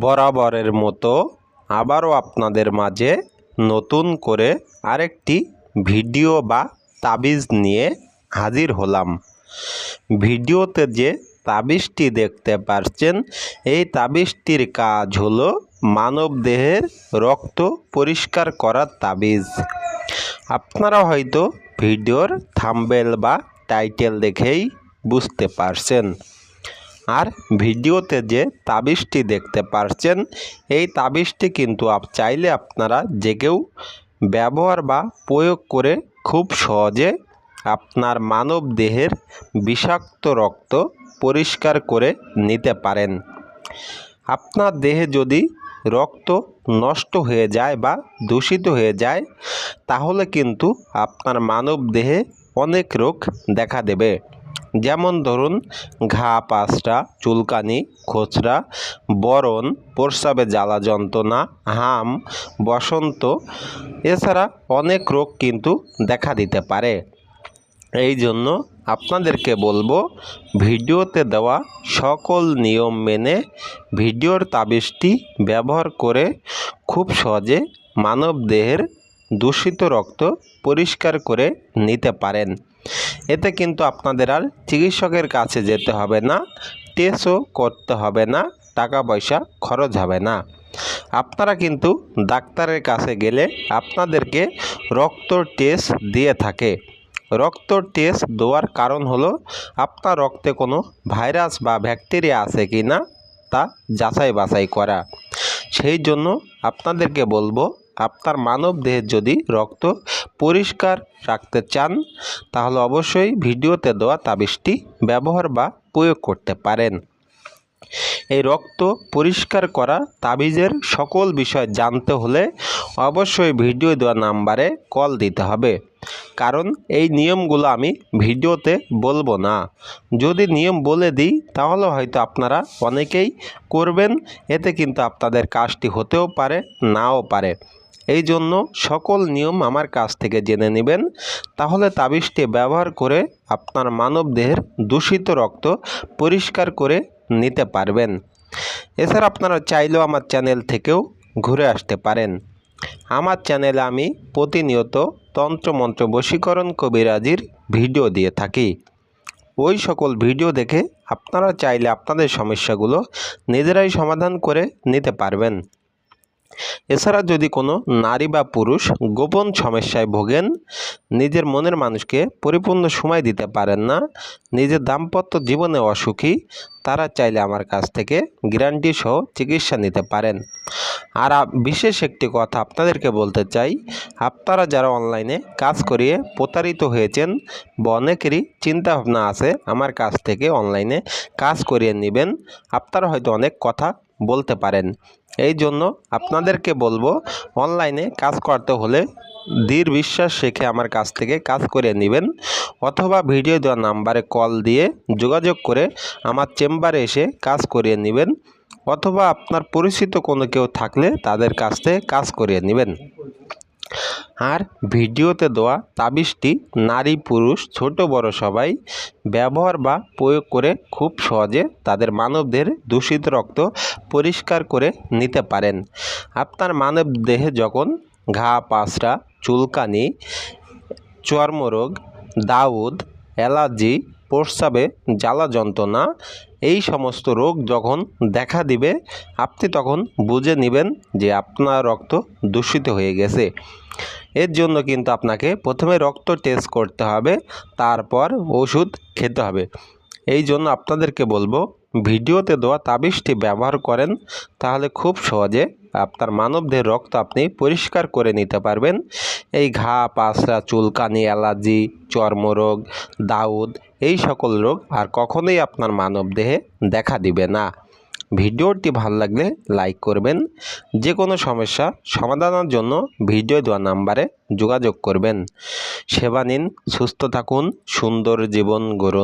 বরাবরের মতো আবারও আপনাদের মাঝে নতুন করে আরেকটি ভিডিও বা তাবিজ নিয়ে হাজির হলাম। ভিডিওতে যে তাবিজটি দেখতে পারছেন, এই তাবিজটির কাজ হলো মানবদেহের রক্ত পরিষ্কার করার তাবিজ। আপনারা হয়তো ভিডিওর থাম্বেল বা টাইটেল দেখেই বুঝতে পারছেন। আর ভিডিওতে যে তাবিজটি দেখতে পারছেন, এই তাবিজটি কিন্তু আপ, চাইলে আপনারা যে কেউ ব্যবহার বা প্রয়োগ করে খুব সহজে আপনার মানব দেহের বিষাক্ত রক্ত পরিষ্কার করে নিতে পারেন। আপনার দেহে যদি রক্ত নষ্ট হয়ে যায় বা দূষিত হয়ে যায়, তাহলে কিন্তু আপনার মানব দেহে অনেক রোগ দেখা দেবে। যেমন ধরুন, ঘা, পাঁচটা, চুলকানি, খোঁচরা, বরণ, প্রস্রাবে জ্বালা যন্ত্রণা, হাম, বসন্ত, এছাড়া অনেক রোগ কিন্তু দেখা দিতে পারে। এই জন্য আপনাদেরকে বলব, ভিডিওতে দেওয়া সকল নিয়ম মেনে ভিডিওর তাবিজটি ব্যবহার করে খুব সহজে মানব দেহের দূষিত রক্ত পরিষ্কার করে নিতে পারেন। এতে কিন্তু আপনাদের আর চিকিৎসকের কাছে যেতে হবে না টেস্টও করতে হবে না টাকা পয়সা খরচ হবে না। আপনারা কিন্তু ডাক্তারের কাছে গেলে আপনাদেরকে রক্ত টেস্ট দিয়ে থাকে। রক্ত টেস্ট দেওয়ার কারণ হলো আপনার রক্তে কোনো ভাইরাস বা ব্যাকটেরিয়া আছে কি না তা যাচাই বাছাই করা। সেই জন্য আপনাদেরকে বলব আপনার মানব দেহের যদি রক্ত পরিষ্কার রাখতে চান, তাহলে অবশ্যই ভিডিওতে দেওয়া তাবিজটি ব্যবহার বা প্রয়োগ করতে পারেন। এই রক্ত পরিষ্কার করা তাবিজের সকল বিষয় জানতে হলে অবশ্যই ভিডিও দেওয়া নাম্বারে কল দিতে হবে। কারণ এই নিয়মগুলো আমি ভিডিওতে বলব না। যদি নিয়ম বলে দিই, তাহলে হয়তো আপনারা অনেকেই করবেন। এতে কিন্তু আপনাদের কাজটি হতেও পারে, নাও পারে। এই জন্য সকল নিয়ম আমার কাছ থেকে জেনে নেবেন। তাহলে তাবিজটি ব্যবহার করে আপনার মানব দেহের দূষিত রক্ত পরিষ্কার করে নিতে পারবেন। এছাড়া আপনারা চাইলেও আমার চ্যানেল থেকেও ঘুরে আসতে পারেন। আমার চ্যানেলে আমি প্রতিনিয়ত তন্ত্রমন্ত্র বশীকরণ কবিরাজির ভিডিও দিয়ে থাকি। ওই সকল ভিডিও দেখে আপনারা চাইলে আপনাদের সমস্যাগুলো নিজেরাই সমাধান করে নিতে পারবেন। এছাড়া যদি কোনো নারী বা পুরুষ গোপন সমস্যায় ভোগেন, নিজের মনের মানুষকে পরিপূর্ণ সময় দিতে পারেন না, নিজের দাম্পত্য জীবনে অসুখী, তারা চাইলে আমার কাছ থেকে গ্যারান্টি সহ চিকিৎসা নিতে পারেন। আর বিশেষ একটি কথা আপনাদেরকে বলতে চাই, আপনারা যারা অনলাইনে কাজ করিয়ে প্রতারিত হয়েছেন বা অনেকেরই চিন্তাভাবনা আছে আমার কাছ থেকে অনলাইনে কাজ করিয়ে নেবেন, আপনারা হয়তো অনেক কথা বলতে পারেন। এই জন্য আপনাদেরকে বলব, অনলাইনে কাজ করতে হলে দৃঢ় বিশ্বাস শেখে আমার কাছ থেকে কাজ করে নেবেন অথবা ভিডিও দেওয়া নাম্বারে কল দিয়ে যোগাযোগ করে আমার চেম্বারে এসে কাজ করিয়ে নেবেন অথবা আপনার পরিচিত কোনো কেউ থাকলে তাদের কাছ থেকে কাজ করিয়ে নেবেন। আর ভিডিওতে দেওয়া তাবিজটি নারী, পুরুষ, ছোট, বড় সবাই ব্যবহার বা প্রয়োগ করে খুব সহজে তাদের মানবদের দূষিত রক্ত পরিষ্কার করে নিতে পারেন। আপনার মানব দেহে যখন ঘা, পাঁচড়া, চুলকানি, চর্মরোগ, দাউদ, অ্যালার্জি প্রস্রাবে জ্বালা যন্ত্রণা, এই সমস্ত রোগ যখন দেখা দিবে, আপনি তখন বুঝে নেবেন যে আপনার রক্ত দূষিত হয়ে গেছে। এর জন্য কিন্তু আপনাকে প্রথমে রক্ত টেস্ট করতে হবে, তারপর ওষুধ খেতে হবে। এই জন্য আপনাদেরকে বলব, ভিডিওতে দেওয়া তাবিজটি ব্যবহার করেন, তাহলে খুব সহজে আপনার মানবদের রক্ত আপনি পরিষ্কার করে নিতে পারবেন। এই ঘা, পাঁচড়া, চুলকানি, অ্যালার্জি, চর্মরোগ, দাউদ, এই সকল রোগ আর কখনোই আপনার মানব দেহে দেখা দিবে না। ভিডিওটি ভালো লাগলে লাইক করবেন। যে কোনো সমস্যা সমাধানের জন্য ভিডিও দেওয়া নাম্বারে যোগাযোগ করবেন। সেবা নিন, সুস্থ থাকুন, সুন্দর জীবন গড়ুন।